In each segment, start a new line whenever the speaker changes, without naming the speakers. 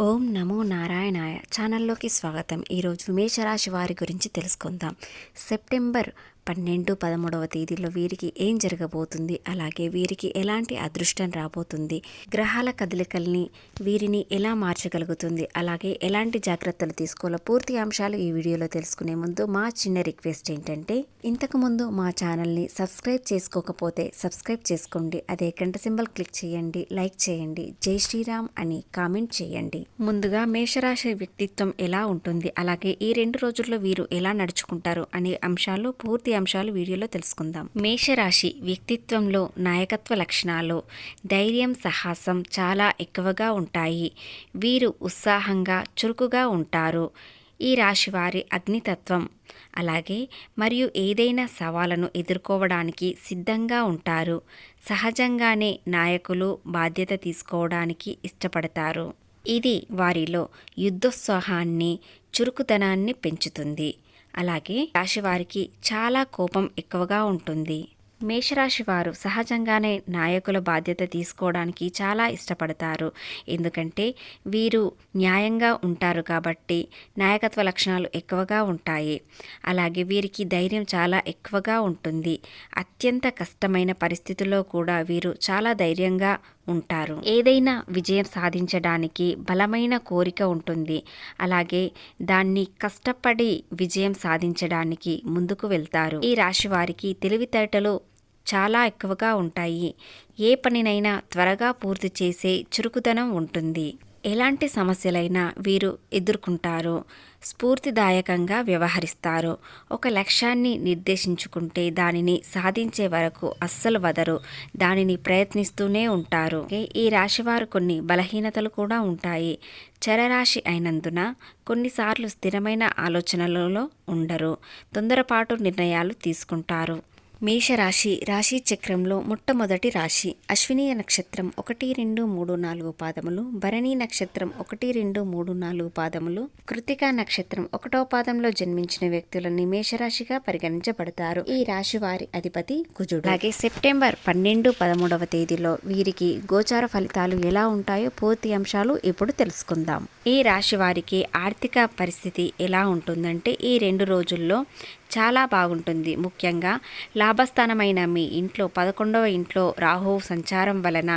ఓం నమో నారాయణాయ ఛానల్లోకి స్వాగతం. ఈరోజు మేషరాశి వారి గురించి తెలుసుకుందాం. సెప్టెంబర్ పన్నెండు పదమూడవ తేదీలో వీరికి ఏం జరగబోతుంది? అలాగే వీరికి ఎలాంటి అదృష్టం రాబోతుంది? గ్రహాల కదలికల్ని వీరిని ఎలా మార్చగలుగుతుంది? అలాగే ఎలాంటి జాగ్రత్తలు తీసుకోవాలో పూర్తి అంశాలు ఈ వీడియోలో తెలుసుకునే ముందు మా చిన్న రిక్వెస్ట్ ఏంటంటే ఇంతకు ముందు మా ఛానల్ని సబ్స్క్రైబ్ చేసుకోకపోతే సబ్స్క్రైబ్ చేసుకోండి. అదే గంట సింబల్ క్లిక్ చేయండి లైక్ చేయండి జై శ్రీరామ్ అని కామెంట్ చేయండి. ముందుగా మేషరాశి వ్యక్తిత్వం ఎలా ఉంటుంది? అలాగే ఈ రెండు రోజుల్లో వీరు ఎలా నడుచుకుంటారు? అనే అంశాలు పూర్తి అంశాలు వీడియోలో తెలుసుకుందాం. మేషరాశి వ్యక్తిత్వంలో నాయకత్వ లక్షణాలు ధైర్యం సాహసం చాలా ఎక్కువగా ఉంటాయి. వీరు ఉత్సాహంగా చురుకుగా ఉంటారు. ఈ రాశి వారి అగ్నితత్వం అలాగే మరియు ఏదైనా సవాలను ఎదుర్కోవడానికి సిద్ధంగా ఉంటారు. సహజంగానే నాయకులు బాధ్యత తీసుకోవడానికి ఇష్టపడతారు. ఇది వారిలో యుద్ధోత్సాహాన్ని చురుకుతనాన్ని పెంచుతుంది. అలాగే రాశివారికి చాలా కోపం ఎక్కువగా ఉంటుంది. మేషరాశి వారు సహజంగానే నాయకుల బాధ్యత తీసుకోవడానికి చాలా ఇష్టపడతారు. ఎందుకంటే వీరు న్యాయంగా ఉంటారు కాబట్టి నాయకత్వ లక్షణాలు ఎక్కువగా ఉంటాయి. అలాగే వీరికి ధైర్యం చాలా ఎక్కువగా ఉంటుంది. అత్యంత కష్టమైన పరిస్థితుల్లో కూడా వీరు చాలా ధైర్యంగా ఉంటారు. ఏదైనా విజయం సాధించడానికి బలమైన కోరిక ఉంటుంది. అలాగే దాన్ని కష్టపడి విజయం సాధించడానికి ముందుకు వెళ్తారు. ఈ రాశి వారికి తెలివితేటలు చాలా ఎక్కువగా ఉంటాయి. ఏ పనినైనా త్వరగా పూర్తి చేసే చురుకుదనం ఉంటుంది. ఎలాంటి సమస్యలైనా వీరు ఎదుర్కొంటారు స్ఫూర్తిదాయకంగా వ్యవహరిస్తారు. ఒక లక్ష్యాన్ని నిర్దేశించుకుంటే దానిని సాధించే వరకు అస్సలు వదరు. దానిని ప్రయత్నిస్తూనే ఉంటారు. ఈ రాశివారు కొన్ని బలహీనతలు కూడా ఉంటాయి. చరరాశి అయినందున కొన్నిసార్లు స్థిరమైన ఆలోచనలలో ఉండరు. తొందరపాటు నిర్ణయాలు తీసుకుంటారు. మేషరాశి రాశి చక్రంలో మొట్టమొదటి రాశి అశ్విని నక్షత్రం ఒకటి రెండు మూడు నాలుగు పాదములు భరణి నక్షత్రం ఒకటి రెండు మూడు నాలుగు పాదములు కృతికా నక్షత్రం ఒకటో పాదంలో జన్మించిన వ్యక్తులని మేషరాశిగా పరిగణించబడతారు. ఈ రాశి వారి అధిపతి కుజుడు. అలాగే సెప్టెంబర్ పన్నెండు పదమూడవ తేదీలో వీరికి గోచార ఫలితాలు ఎలా ఉంటాయో పూర్తి అంశాలు ఇప్పుడు తెలుసుకుందాం. ఈ రాశి వారికి ఆర్థిక పరిస్థితి ఎలా ఉంటుందంటే ఈ రెండు రోజుల్లో చాలా బాగుంటుంది. ముఖ్యంగా లాభస్థానమైన మీ ఇంట్లో పదకొండవ ఇంట్లో రాహు సంచారం వలన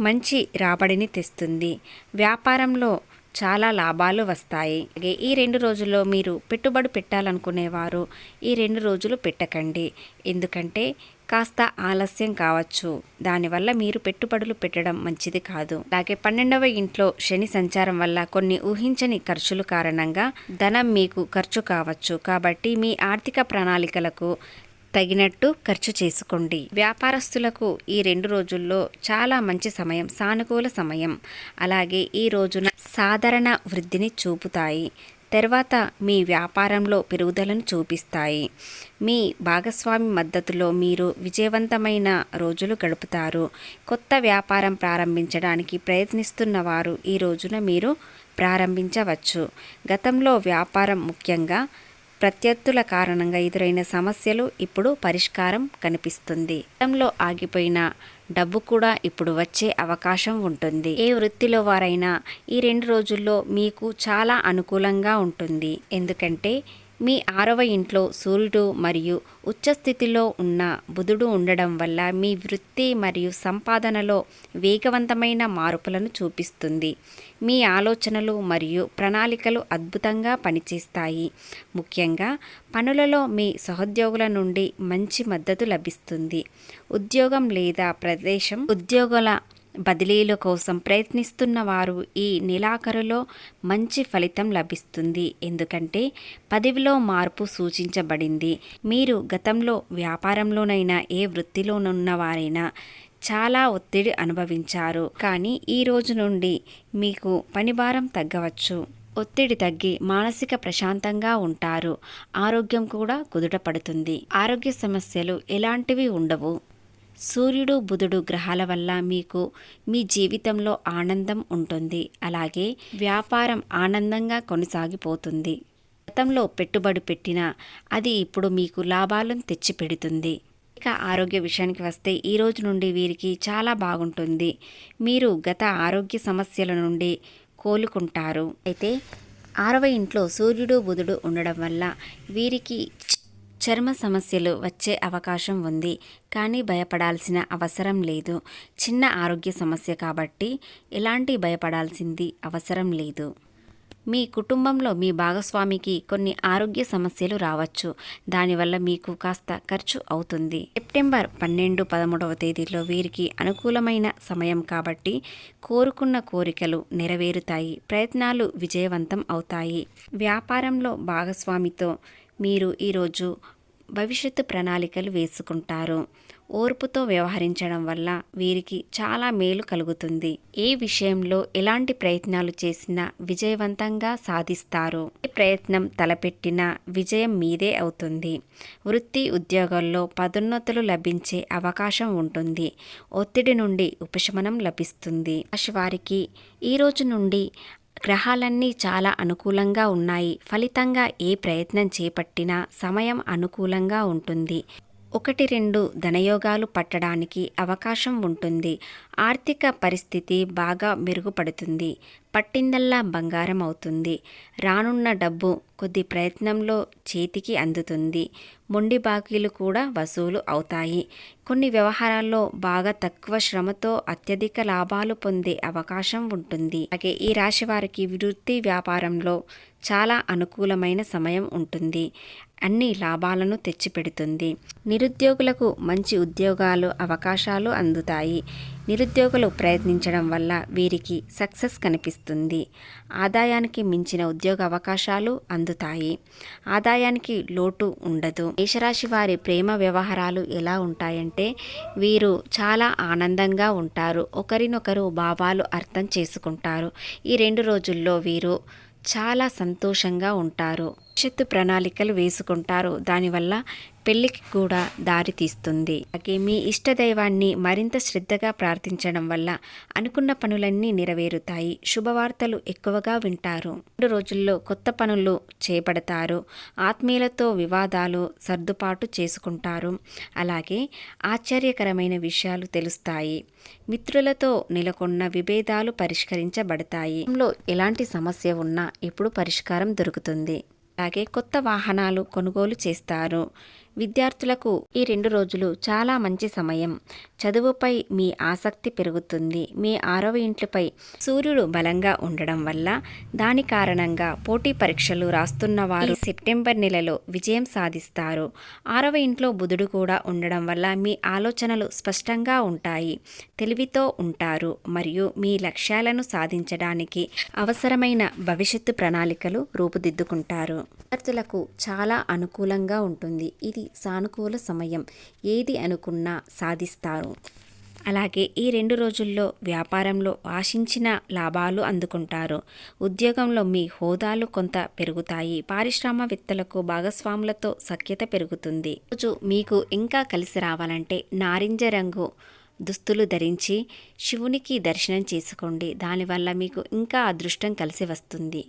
మంచి రాబడిని తెస్తుంది. వ్యాపారంలో చాలా లాభాలు వస్తాయి. అలాగే ఈ రెండు రోజుల్లో మీరు పెట్టుబడి పెట్టాలనుకునేవారు ఈ రెండు రోజులు పెట్టకండి. ఎందుకంటే కాస్త ఆలస్యం కావచ్చు. దానివల్ల మీరు పెట్టుబడులు పెట్టడం మంచిది కాదు. అలాగే పన్నెండవ ఇంట్లో శని సంచారం వల్ల కొన్ని ఊహించని ఖర్చులు కారణంగా ధనం మీకు ఖర్చు కావచ్చు. కాబట్టి మీ ఆర్థిక ప్రణాళికలకు తగినట్టు ఖర్చు చేసుకోండి. వ్యాపారస్తులకు ఈ రెండు రోజుల్లో చాలా మంచి సమయం సానుకూల సమయం. అలాగే ఈ రోజున సాధారణ వృద్ధిని చూపుతాయి. తర్వాత మీ వ్యాపారంలో పెరుగుదలను చూపిస్తాయి. మీ భాగస్వామి మద్దతులో మీరు విజయవంతమైన రోజులు గడుపుతారు. కొత్త వ్యాపారం ప్రారంభించడానికి ప్రయత్నిస్తున్న వారు ఈ రోజున మీరు ప్రారంభించవచ్చు. గతంలో వ్యాపారం ముఖ్యంగా ప్రత్యర్థుల కారణంగా ఎదురైన సమస్యలు ఇప్పుడు పరిష్కారం కనిపిస్తుంది. గతంలో ఆగిపోయిన డబ్బు కూడా ఇప్పుడు వచ్చే అవకాశం ఉంటుంది. ఏ వృత్తిలో వారైనా ఈ రెండు రోజుల్లో మీకు చాలా అనుకూలంగా ఉంటుంది. ఎందుకంటే మీ ఆరవ ఇంట్లో సూర్యుడు మరియు ఉచ్చస్థితిలో ఉన్న బుధుడు ఉండడం వల్ల మీ వృత్తి మరియు సంపాదనలో వేగవంతమైన మార్పులను చూపిస్తుంది. మీ ఆలోచనలు మరియు ప్రణాళికలు అద్భుతంగా పనిచేస్తాయి. ముఖ్యంగా పనులలో మీ సహోద్యోగుల నుండి మంచి మద్దతు లభిస్తుంది. ఉద్యోగం లేదా ప్రదేశం ఉద్యోగుల బదిలీల కోసం ప్రయత్నిస్తున్న వారు ఈ నెలాఖరులో మంచి ఫలితం లభిస్తుంది. ఎందుకంటే పదవిలో మార్పు సూచించబడింది. మీరు గతంలో వ్యాపారంలోనైనా ఏ వృత్తిలోనున్నవారైనా చాలా ఒత్తిడి అనుభవించారు. కానీ ఈ రోజు నుండి మీకు పనిభారం తగ్గవచ్చు. ఒత్తిడి తగ్గి మానసిక ప్రశాంతంగా ఉంటారు. ఆరోగ్యం కూడా కుదుటపడుతుంది ఆరోగ్య సమస్యలు ఎలాంటివి ఉండవు. సూర్యుడు బుధుడు గ్రహాల వల్ల మీకు మీ జీవితంలో ఆనందం ఉంటుంది. అలాగే వ్యాపారం ఆనందంగా కొనసాగిపోతుంది. గతంలో పెట్టుబడి పెట్టినా అది ఇప్పుడు మీకు లాభాలను తెచ్చిపెడుతుంది. ఇక ఆరోగ్య విషయానికి వస్తే ఈ రోజు నుండి వీరికి చాలా బాగుంటుంది. మీరు గత ఆరోగ్య సమస్యల నుండి కోలుకుంటారు. అయితే ఆరవ ఇంట్లో సూర్యుడు బుధుడు ఉండడం వల్ల వీరికి చర్మ సమస్యలు వచ్చే అవకాశం ఉంది కానీ భయపడాల్సిన అవసరం లేదు. చిన్న ఆరోగ్య సమస్య కాబట్టి ఎలాంటి భయపడాల్సింది అవసరం లేదు. మీ కుటుంబంలో మీ భాగస్వామికి కొన్ని ఆరోగ్య సమస్యలు రావచ్చు. దానివల్ల మీకు కాస్త ఖర్చు అవుతుంది. సెప్టెంబర్ పన్నెండు పదమూడవ తేదీలో వీరికి అనుకూలమైన సమయం కాబట్టి కోరుకున్న కోరికలు నెరవేరుతాయి ప్రయత్నాలు విజయవంతం అవుతాయి. వ్యాపారంలో భాగస్వామితో మీరు ఈరోజు భవిష్యత్తు ప్రణాళికలు వేసుకుంటారు. ఓర్పుతో వ్యవహరించడం వల్ల వీరికి చాలా మేలు కలుగుతుంది. ఏ విషయంలో ఎలాంటి ప్రయత్నాలు చేసినా విజయవంతంగా సాధిస్తారు. ఏ ప్రయత్నం తలపెట్టినా విజయం మీదే అవుతుంది. వృత్తి ఉద్యోగాల్లో పదోన్నతులు లభించే అవకాశం ఉంటుంది. ఒత్తిడి నుండి ఉపశమనం లభిస్తుంది. వారికి ఈ రోజు నుండి గ్రహాలన్నీ చాలా అనుకూలంగా ఉన్నాయి. ఫలితంగా ఏ ప్రయత్నం చేపట్టినా సమయం అనుకూలంగా ఉంటుంది. ఒకటి రెండు ధనయోగాలు పట్టడానికి అవకాశం ఉంటుంది. ఆర్థిక పరిస్థితి బాగా మెరుగుపడుతుంది. పట్టిందల్లా బంగారం అవుతుంది. రానున్న డబ్బు కొద్ది ప్రయత్నంలో చేతికి అందుతుంది. మొండి బాకీలు కూడా వసూలు అవుతాయి. కొన్ని వ్యవహారాల్లో బాగా తక్కువ శ్రమతో అత్యధిక లాభాలు పొందే అవకాశం ఉంటుంది. అలాగే ఈ రాశి వారికి వృత్తి వ్యాపారంలో చాలా అనుకూలమైన సమయం ఉంటుంది. అన్ని లాభాలను తెచ్చిపెడుతుంది. నిరుద్యోగులకు మంచి ఉద్యోగాలు అవకాశాలు అందుతాయి. నిరుద్యోగులు ప్రయత్నించడం వల్ల వీరికి సక్సెస్ కనిపిస్తుంది. ఆదాయానికి మించిన ఉద్యోగ అవకాశాలు అందుతాయి. ఆదాయానికి లోటు ఉండదు. మేషరాశి వారి ప్రేమ వ్యవహారాలు ఎలా ఉంటాయంటే వీరు చాలా ఆనందంగా ఉంటారు. ఒకరినొకరు భావాలు అర్థం చేసుకుంటారు. ఈ రెండు రోజుల్లో వీరు చాలా సంతోషంగా ఉంటారు. భవిష్యత్తు ప్రణాళికలు వేసుకుంటారు. దానివల్ల పెళ్ళికి కూడా దారి తీస్తుంది. అలాగే మీ ఇష్టదైవాన్ని మరింత శ్రద్ధగా ప్రార్థించడం వల్ల అనుకున్న పనులన్నీ నెరవేరుతాయి. శుభవార్తలు ఎక్కువగా వింటారు. రెండు రోజుల్లో కొత్త పనులు చేపడతారు. ఆత్మీయులతో వివాదాలు సర్దుబాటు చేసుకుంటారు. అలాగే ఆశ్చర్యకరమైన విషయాలు తెలుస్తాయి. మిత్రులతో నెలకొన్న విభేదాలు పరిష్కరించబడతాయి. ఎలాంటి సమస్య ఉన్నా ఇప్పుడు పరిష్కారం దొరుకుతుంది. అలాగే కొత్త వాహనాలు కొనుగోలు చేస్తారు. విద్యార్థులకు ఈ రెండు రోజులు చాలా మంచి సమయం. చదువుపై మీ ఆసక్తి పెరుగుతుంది. మీ ఆరవ ఇంట్లపై సూర్యుడు బలంగా ఉండడం వల్ల దాని కారణంగా పోటీ పరీక్షలు రాస్తున్న వారు సెప్టెంబర్ నెలలో విజయం సాధిస్తారు. ఆరవ ఇంట్లో బుధుడు కూడా ఉండడం వల్ల మీ ఆలోచనలు స్పష్టంగా ఉంటాయి. తెలివితో ఉంటారు. మరియు మీ లక్ష్యాలను సాధించడానికి అవసరమైన భవిష్యత్తు ప్రణాళికలు రూపుదిద్దుకుంటారు. విద్యార్థులకు చాలా అనుకూలంగా ఉంటుంది. ఇది సానుకూల సమయం ఏది అనుకున్నా సాధిస్తారు. అలాగే ఈ రెండు రోజుల్లో వ్యాపారంలో ఆశించిన లాభాలు అందుకుంటారు. ఉద్యోగంలో మీ హోదాలు కొంత పెరుగుతాయి. పారిశ్రామవేత్తలకు భాగస్వాములతో సఖ్యత పెరుగుతుంది. రోజు మీకు ఇంకా కలిసి రావాలంటే నారింజ రంగు దుస్తులు ధరించి శివునికి దర్శనం చేసుకోండి. దానివల్ల మీకు ఇంకా అదృష్టం కలిసి వస్తుంది.